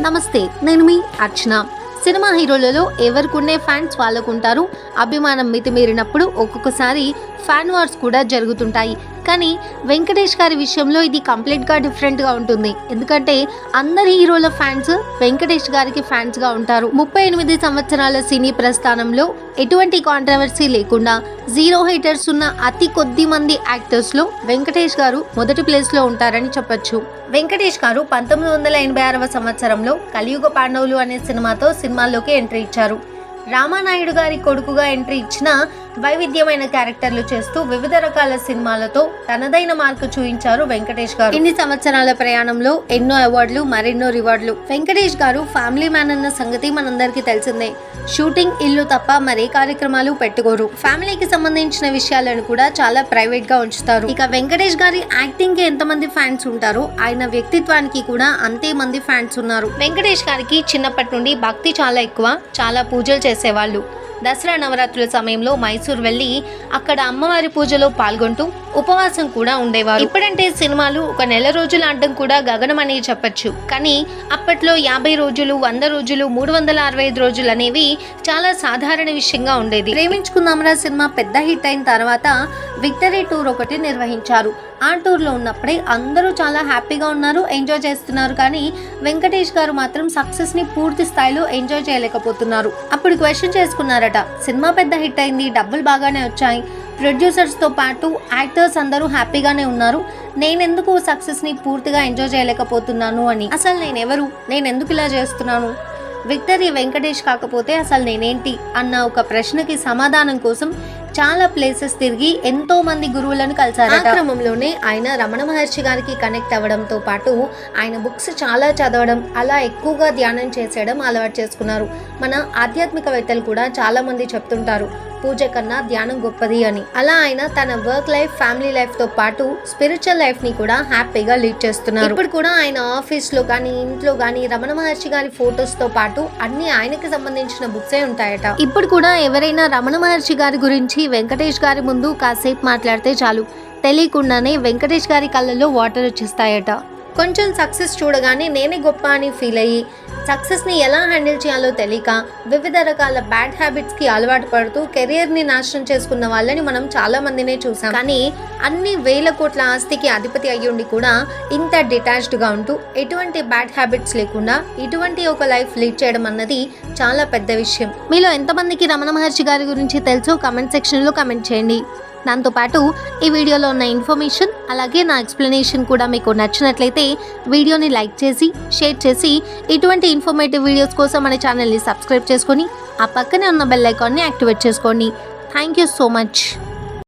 నమస్తే నేను మీ అర్చన. Cinema హీరోలలో ఎవరికున్నే fans వాళ్ళకుంటారు. అభిమానం మితిమీరినప్పుడు ఒక్కొక్కసారి ఫ్యాన్ వార్స్ కూడా జరుగుతుంటాయి. కానీ వెంకటేష్ గారి విషయంలో ఇది కంప్లీట్గా డిఫరెంట్గా ఉంటుంది. ఎందుకంటే అందరి హీరోల ఫ్యాన్స్ వెంకటేష్ గారికి ఫ్యాన్స్గా ఉంటారు. ముప్పై ఎనిమిది సంవత్సరాల సినీ ప్రస్థానంలో ఎటువంటి కాంట్రవర్సీ లేకుండా జీరో హీటర్స్ ఉన్న అతి కొద్ది మంది యాక్టర్స్లో వెంకటేష్ గారు మొదటి ప్లేస్లో ఉంటారని చెప్పొచ్చు. వెంకటేష్ గారు పంతొమ్మిది వందల ఎనభై ఆరవ సంవత్సరంలో కలియుగ పాండవులు అనే సినిమాతో సినిమాల్లోకి ఎంట్రీ ఇచ్చారు. రామానాయుడు గారి కొడుకుగా ఎంట్రీ ఇచ్చిన వైవిధ్యమైన క్యారెక్టర్లు చేస్తూ వివిధ రకాల సినిమాలతో తనదైన మార్కు చూపించారు వెంకటేష్ గారు. ఇన్ని సంవత్సరాల ప్రయాణంలో ఎన్నో అవార్డులు మరెన్నో రివార్డులు. వెంకటేష్ గారు ఫ్యామిలీ మ్యాన్ అన్న సంగతి మనందరికీ తెలిసిందే. షూటింగ్ ఇల్లు తప్ప మరే కార్యక్రమాలు పెట్టుకోరు. ఫ్యామిలీకి సంబంధించిన విషయాలను కూడా చాలా ప్రైవేట్గా ఉంచుతారు. ఇక వెంకటేష్ గారి యాక్టింగ్కి ఎంతమంది ఫ్యాన్స్ ఉంటారో ఆయన వ్యక్తిత్వానికి కూడా అంతే మంది ఫ్యాన్స్ ఉన్నారు. వెంకటేష్ గారికి చిన్నప్పటి నుండి భక్తి చాలా ఎక్కువ చాలా పూజలు చేసేవాళ్ళు. దసరా నవరాత్రుల సమయంలో మైసూర్ వెళ్ళి అక్కడ అమ్మవారి పూజలో పాల్గొంటూ ఉపవాసం కూడా ఉండేవారు. ఇప్పుడంటే సినిమాలు ఒక నెల రోజులు ఆడడం కూడా గగనం అని చెప్పచ్చు. కానీ అప్పట్లో యాభై రోజులు వంద రోజులు మూడు వందల అరవై ఐదు రోజులు అనేవి చాలా సాధారణ విషయంగా ఉండేది. ప్రేమించుకుందామరా సినిమా పెద్ద హిట్ అయిన తర్వాత విక్టరీ టూర్ ఒకటి నిర్వహించారు. ఆ టూర్లో ఉన్నప్పుడే అందరూ చాలా హ్యాపీగా ఉన్నారు ఎంజాయ్ చేస్తున్నారు. కానీ వెంకటేష్ గారు మాత్రం సక్సెస్ని పూర్తి స్థాయిలో ఎంజాయ్ చేయలేకపోతున్నారు. అప్పుడు క్వశ్చన్ చేసుకున్నారట సినిమా పెద్ద హిట్ అయింది డబ్బులు బాగానే వచ్చాయి. ప్రొడ్యూసర్స్తో పాటు యాక్టర్స్ అందరూ హ్యాపీగానే ఉన్నారు. నేనెందుకు సక్సెస్ని పూర్తిగా ఎంజాయ్ చేయలేకపోతున్నాను అని. అసలు నేను ఎవరు నేను ఎందుకు ఇలా చేస్తున్నాను? విక్టరీ వెంకటేష్ కాకపోతే అసలు నేనేంటి? అన్న ఒక ప్రశ్నకి సమాధానం కోసం చాలా ప్లేసెస్ తిరిగి ఎంతో మంది గురువులను కలిసారు ఆ క్రమంలోనే ఆయన రమణ మహర్షి గారికి కనెక్ట్ అవ్వడంతో పాటు ఆయన బుక్స్ చాలా చదవడం అలా ఎక్కువగా ధ్యానం చేసేయడం అలవాటు చేసుకున్నారు. మన ఆధ్యాత్మికవేత్తలు కూడా చాలా మంది చెప్తుంటారు. పూజ కన్నా ధ్యానం గొప్పది అని. అలా ఆయన తన వర్క్ లైఫ్ ఫ్యామిలీ లైఫ్తో పాటు స్పిరిచువల్ లైఫ్ని కూడా హ్యాపీగా లీడ్ చేస్తున్నారు. ఇప్పుడు కూడా ఆయన ఆఫీస్లో కానీ ఇంట్లో కానీ రమణ మహర్షి గారి ఫొటోస్తో పాటు అన్ని ఆయనకి సంబంధించిన బుక్సే ఉంటాయట. ఇప్పుడు కూడా ఎవరైనా రమణ మహర్షి గారి గురించి వెంకటేష్ గారి ముందు కాసేపు మాట్లాడితే చాలు. తెలియకుండానే వెంకటేష్ గారి కళ్ళల్లో వాటర్ వచ్చేస్తాయట. కొంచెం సక్సెస్ చూడగానే నేనే గొప్ప అని ఫీల్ అయ్యి సక్సెస్ని ఎలా హ్యాండిల్ చేయాలో తెలియక వివిధ రకాల బ్యాడ్ హ్యాబిట్స్కి అలవాటు పడుతూ కెరియర్ని నాశనం చేసుకున్న వాళ్ళని మనం చాలా మందినే చూసాం. కానీ అన్ని వేల కోట్ల ఆస్తికి అధిపతి అయ్యుండి కూడా ఇంత డిటాచ్డ్గా ఉంటూ ఎటువంటి బ్యాడ్ హ్యాబిట్స్ లేకుండా ఇటువంటి ఒక లైఫ్ లీడ్ చేయడం అన్నది చాలా పెద్ద విషయం. మీలో ఎంతమందికి రమణ మహర్షి గారి గురించి తెలుసో? కమెంట్ సెక్షన్లో కమెంట్ చేయండి. దాంతోపాటు ఈ వీడియోలో ఉన్న ఇన్ఫర్మేషన్ అలాగే నా ఎక్స్ప్లెనేషన్ కూడా మీకు నచ్చినట్లయితే వీడియోని లైక్ చేసి షేర్ చేసి ఇటువంటి ఇన్ఫర్మేటివ్ వీడియోస్ కోసం మన ఛానల్ని సబ్స్క్రైబ్ చేసుకొని ఆ పక్కనే ఉన్న బెల్ ఐకాన్ని యాక్టివేట్ చేసుకోండి. Thank you so much